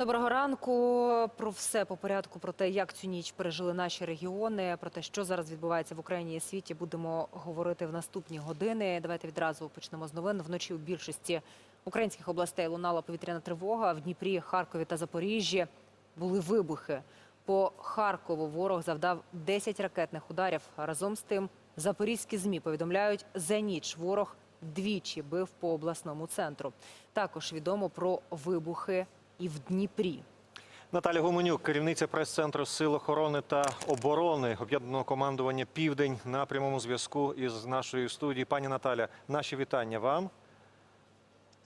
Доброго ранку. Про все по порядку, про те, як цю ніч пережили наші регіони, про те, що зараз відбувається в Україні і світі, будемо говорити в наступні години. Давайте відразу почнемо з новин. Вночі у більшості українських областей лунала повітряна тривога. В Дніпрі, Харкові та Запоріжжі були вибухи. По Харкову ворог завдав 10 ракетних ударів. Разом з тим, запорізькі змі повідомляють, за ніч ворог двічі бив по обласному центру. Також відомо про вибухи і в Дніпрі. Наталя Гуменюк, керівниця прес-центру Сил охорони та оборони об'єднаного командування Південь на прямому зв'язку із нашою студією. Пані Наталя, наші вітання вам.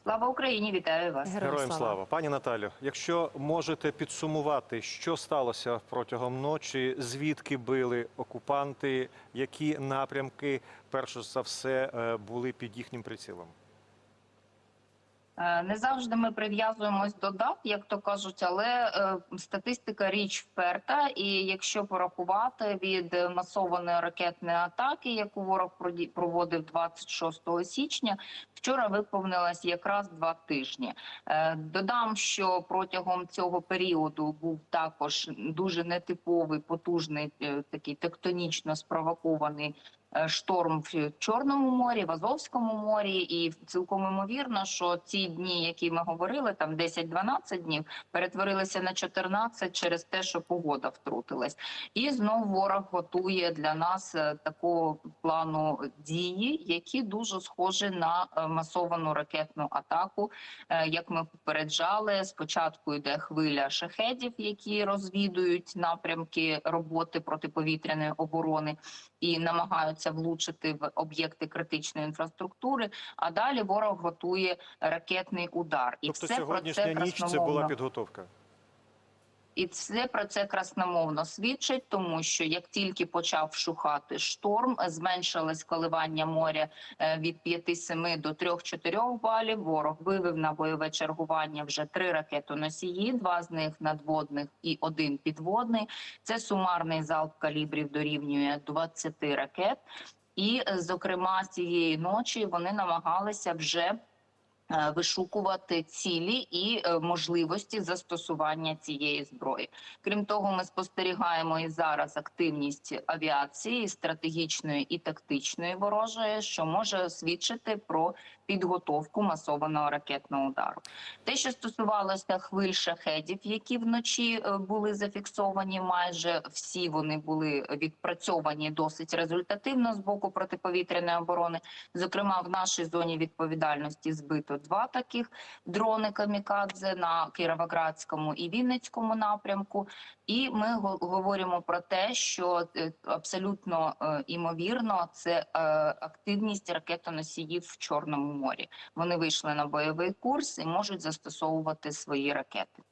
Слава Україні! Вітаю вас. Героям слава. Пані Наталю, якщо можете підсумувати, що сталося протягом ночі, звідки били окупанти, які напрямки перш за все е, були під їхнім прицілом? Е, Не завжди ми прив'язуємось до дат, як то кажуть, але е, статистика річ вперта. І якщо порахувати від масованої ракетної атаки, яку ворог проводив 26 січня, вчора виповнилось якраз два тижні. Е, Додам, що протягом цього періоду був також дуже нетиповий, потужний такий тектонічно спровокований шторм в Чорному морі, в Азовському морі, і цілком імовірно, що ці дні, які ми говорили, там 10-12 днів, перетворилися на 14 через те, що погода втрутилась. І знов ворог готує для нас е, такого плану дії, які дуже схожі на е, масовану ракетну атаку. Е, Як ми попереджали, спочатку йде хвиля шахедів, які розвідують напрямки роботи протиповітряної оборони і намагаються влучити в об'єкти критичної інфраструктури. А далі ворог готує ракетний удар, і Тобто все про сьогоднішня це ніч це була підготовка. І це про це красномовно свідчить, тому що як тільки почав вшухати шторм, зменшилось коливання моря е, від 5-7 до 3-4 балів. Ворог вивів на бойове чергування вже три ракетоносії, два з них надводних і один підводний. Це сумарний залп калібрів дорівнює 20 ракет. І, зокрема, цієї ночі вони намагалися вже вишукувати цілі і е, можливості застосування цієї зброї. Крім того, ми спостерігаємо і зараз активність авіації стратегічної і тактичної ворожої, що може свідчити про підготовку масованого ракетного удару. Те, що стосувалося хвиль шахедів, які вночі е, були зафіксовані, майже всі вони були відпрацьовані досить результативно з боку протиповітряної оборони. Зокрема, в нашій зоні відповідальності збито два таких дрони камікадзе на Кіровоградському і Вінницькому напрямку. І ми го- говоримо про те, що е, абсолютно е, імовірно це активність ракетоносіїв в Чорному морі. Вони вийшли на бойовий курс і можуть застосовувати свої ракети.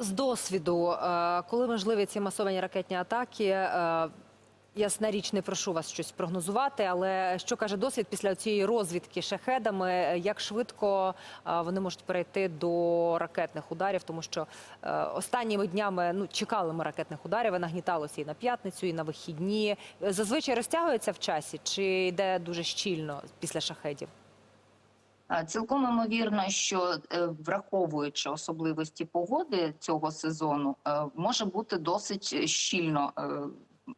З досвіду, е, коли можливі ці масовані ракетні атаки, е, ясна річ, не прошу вас щось прогнозувати, але що каже досвід після цієї розвідки шахедами, е, як швидко вони можуть перейти до ракетних ударів, тому що останніми днями ну чекали ми ракетних ударів, і нагніталося і на п'ятницю, і на вихідні. Зазвичай розтягується в часі, чи йде дуже щільно після шахедів? А, Цілком імовірно, що е, враховуючи особливості погоди цього сезону, е, може бути досить щільно.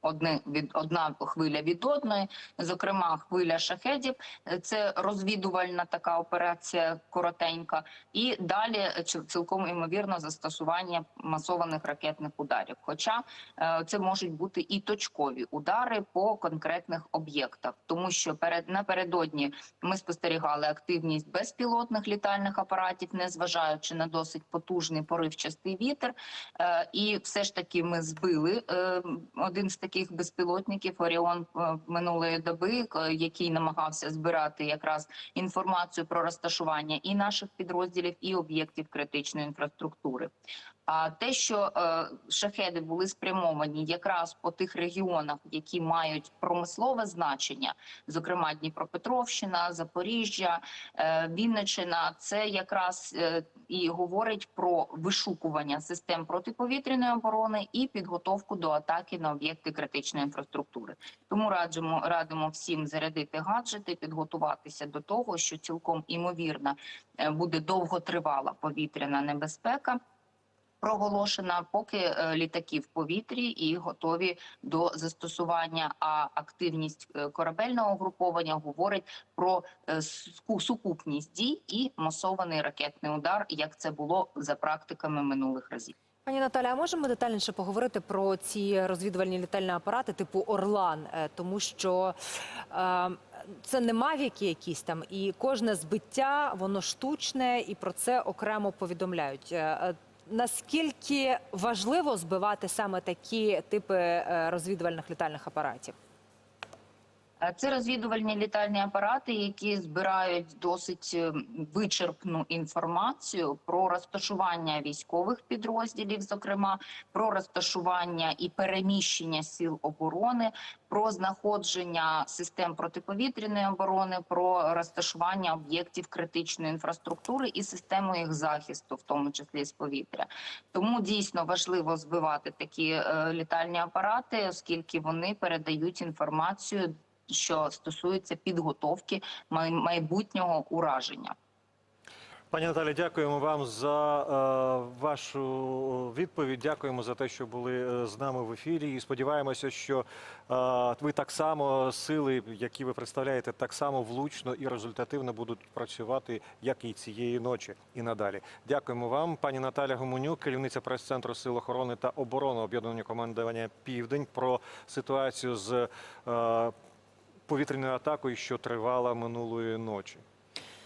Одне від одна хвиля від одної, зокрема хвиля шахедів, це розвідувальна така операція коротенька, і далі цілком імовірно застосування масованих ракетних ударів. Хоча е, це можуть бути і точкові удари по конкретних об'єктах, тому що перед напередодні ми спостерігали активність безпілотних літальних апаратів, незважаючи на досить потужний поривчастий вітер. Е, І все ж таки ми збили е, один з таких безпілотників Оріон е, минулої доби, який намагався збирати якраз інформацію про розташування і наших підрозділів, і об'єктів критичної інфраструктури. А те, що е, шахеди були спрямовані якраз по тих регіонах, які мають промислове значення, зокрема Дніпропетровщина, Запоріжжя, е, Вінниччина, це якраз е, і говорить про вишукування систем протиповітряної оборони і підготовку до атаки на об'єкти критичної інфраструктури. Тому раджимо радимо всім зарядити гаджети, підготуватися до того, що цілком імовірно буде довготривала повітряна небезпека. Проголошена, поки е, літаки в повітрі і готові до застосування. А активність е, корабельного угруповання говорить про е, сукупність дій і масований ракетний удар, як це було за практиками минулих разів. Пані Наталя, а можемо детальніше поговорити про ці розвідувальні літальні апарати типу Орлан, тому що е, це не мавіки якісь там, і кожне збиття воно штучне, і про це окремо повідомляють. Наскільки важливо збивати саме такі типи е, розвідувальних літальних апаратів? Е, Це розвідувальні літальні апарати, які збирають досить е, вичерпну інформацію про розташування військових підрозділів, зокрема про розташування і переміщення сил оборони, про знаходження систем протиповітряної оборони, про розташування об'єктів критичної інфраструктури і систему їх захисту, в тому числі з повітря. Тому дійсно важливо збивати такі е, літальні апарати, оскільки вони передають інформацію що стосується підготовки майбутнього ураження. Пані Наталі, дякуємо вам за е, вашу відповідь. Дякуємо за те, що були е, з нами в ефірі. І сподіваємося, що е, ви так само сили, які ви представляєте, так само влучно і результативно будуть працювати, як і цієї ночі, і надалі. Дякуємо вам, пані Наталя Гуменюк, керівниця прес-центру Сил охорони та оборони об'єднання командування Південь про ситуацію з е, повітряною атакою, що тривала минулої ночі.